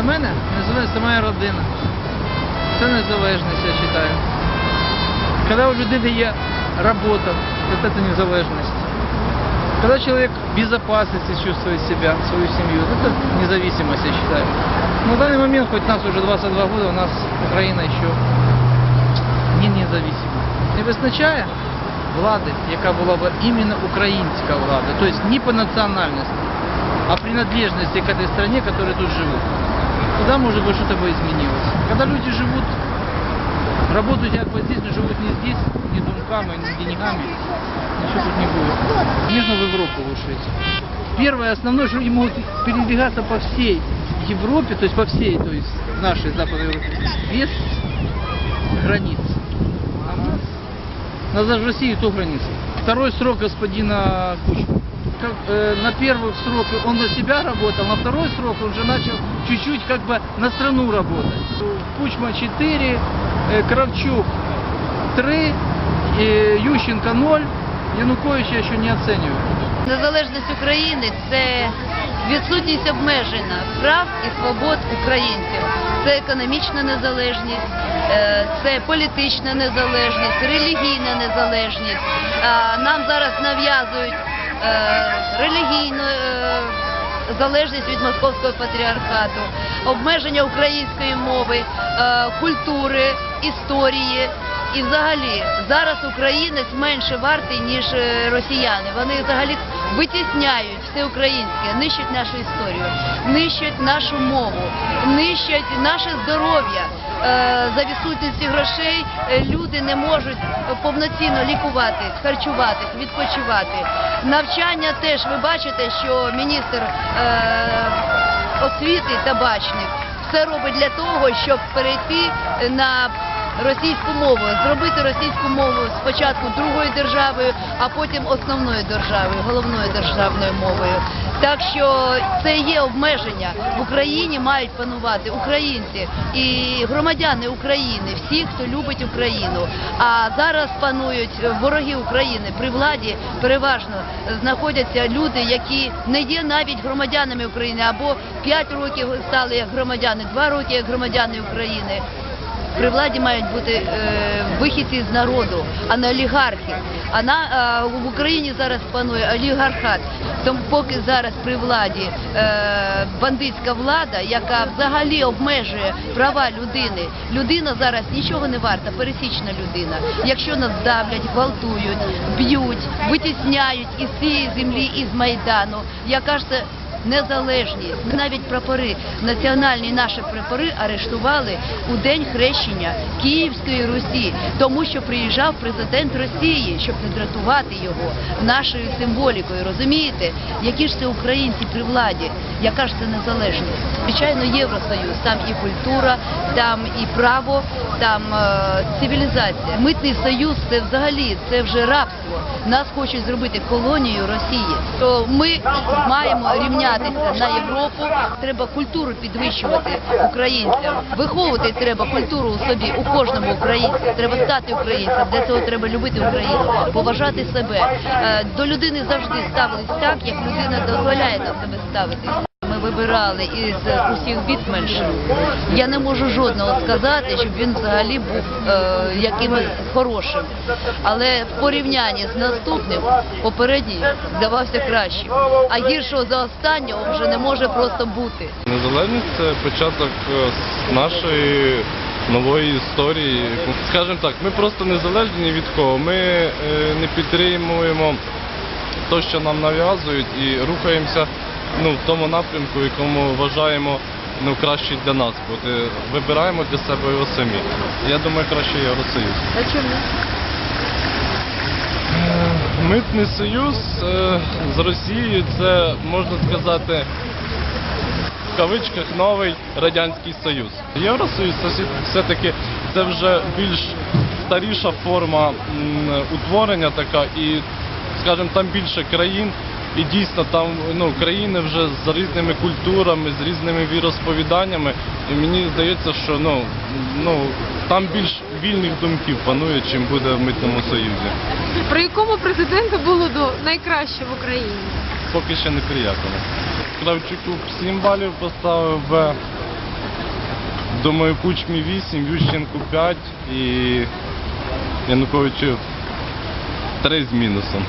Для мене незалежність це моя родина. Це незалежність, я вважаю. Коли у людини є робота, то це незалежність. Когда человек в безопасности чувствует себя, свою семью, это независимость, я считаю. Но в данный момент, хоть нас уже 22 года, у нас Украина еще не независима. Не визначає влади, яка була б іменно українська влада, то есть не по национальности, а принадлежности к этой стране, которые тут живут. Тогда, может быть, что-то бы изменилось. Когда люди живут, работают как бы здесь, но живут не здесь, не думками, не деньгами, ничего тут не будет. Конечно, в Европу лучше идти. Первое, основное, что они могут передвигаться по всей Европе, то есть по всей, то есть нашей Западной Европе, без границ. А у нас, у в России то границы. Второй срок господина Кучма. Как, э, на первый срок он на себя работал, на второй срок он же начал чуть-чуть как бы на страну работать. Кучма 4, э, Кравчук 3, э, Ющенко 0, Януковича еще не оцениваю. Незалежність України це відсутність обмеження прав і свобод українців. Це економічна незалежність, е, це політична незалежність, релігійна незалежність. А Нам зараз нав'язують е, релігійну е, залежність від московського патріархату, обмеження української мови, е, культури, історії. І взагалі зараз українець менше вартий, ніж е, росіяни. Вони взагалі витісняють все українське, нищать нашу історію, нищать нашу мову, нищать наше здоров'я. Е, За відсутності грошей е, люди не можуть повноцінно лікуватись, харчуватись, відпочивати. Навчання теж ви бачите, що міністр освіти табачник все робить для того, щоб перейти на російську мову, зробити російську мову спочатку другою державою, а потім основною державою, головною державною мовою. Так що це є обмеження. В Україні мають панувати українці і громадяни України, всі, хто любить Україну. А зараз панують вороги України при владі. Переважно знаходяться люди, які не є навіть громадянами України, або 5 років стали як громадяни, 2 роки як громадяни України. При владі мають бути е, вихідці з народу, а не олігархи. А на е, в Україні зараз панує олігархат. Тому поки зараз при владі е, бандитська влада, яка взагалі обмежує права людини. Людина зараз нічого не варта, пересічна людина. Якщо нас давлять, гвалтують, б'ють, витісняють із цієї землі, із майдану, яка ж це незалежність. Навіть прапори, національні наші прапори арештували у день хрещення Київської Русі, тому що приїжджав президент Росії, щоб не дратувати його нашою символікою. Розумієте, які ж це українці при владі, яка ж це незалежність? Звичайно, Євросоюз, там і культура, там і право, там е, цивілізація. Митний союз це взагалі це вже рабство. Нас хочуть зробити колонією Росії. То ми маємо рівнятися на Європу. Треба культуру підвищувати українцям. Виховувати треба культуру у собі у кожному українцю. Треба стати українцем. Для цього треба любити Україну, поважати себе. Е, До людини завжди ставились так, як людина дозволяє до себе ставитись. Вибирали із усіх бітменшів. Я не можу жодного сказати, щоб він взагалі був е, якимось хорошим. Але в порівнянні з наступним попередній здавався кращим. А гіршого за останнього вже не може просто бути. Незалежність це початок е, нашої нової історії. Скажімо так, ми просто незалежні від кого. Ми е, не підтримуємо те, що нам нав'язують, і рухаємося ну, в тому напрямку, в якому вважаємо ну, краще для нас. Бо е, вибираємо для себе його самі. Я думаю, краще Євросоюз. А чому? Е, Митний союз е, з Росією це можна сказати в кавичках новий радянський союз. Євросоюз це все-таки це вже більш старіша форма утворення така, і скажімо, там більше країн. І дійсно там ну, країни вже з різними культурами, з різними віросповіданнями. І мені здається, що ну, ну, там більш вільних думків панує, чим буде в митному союзі. При якому президенту було до найкраще в Україні? Поки ще не приятно. Кравчуку 7 балів поставив Б. Думаю, Кучмі 8, Ющенку 5 і Януковичу 3 з мінусом.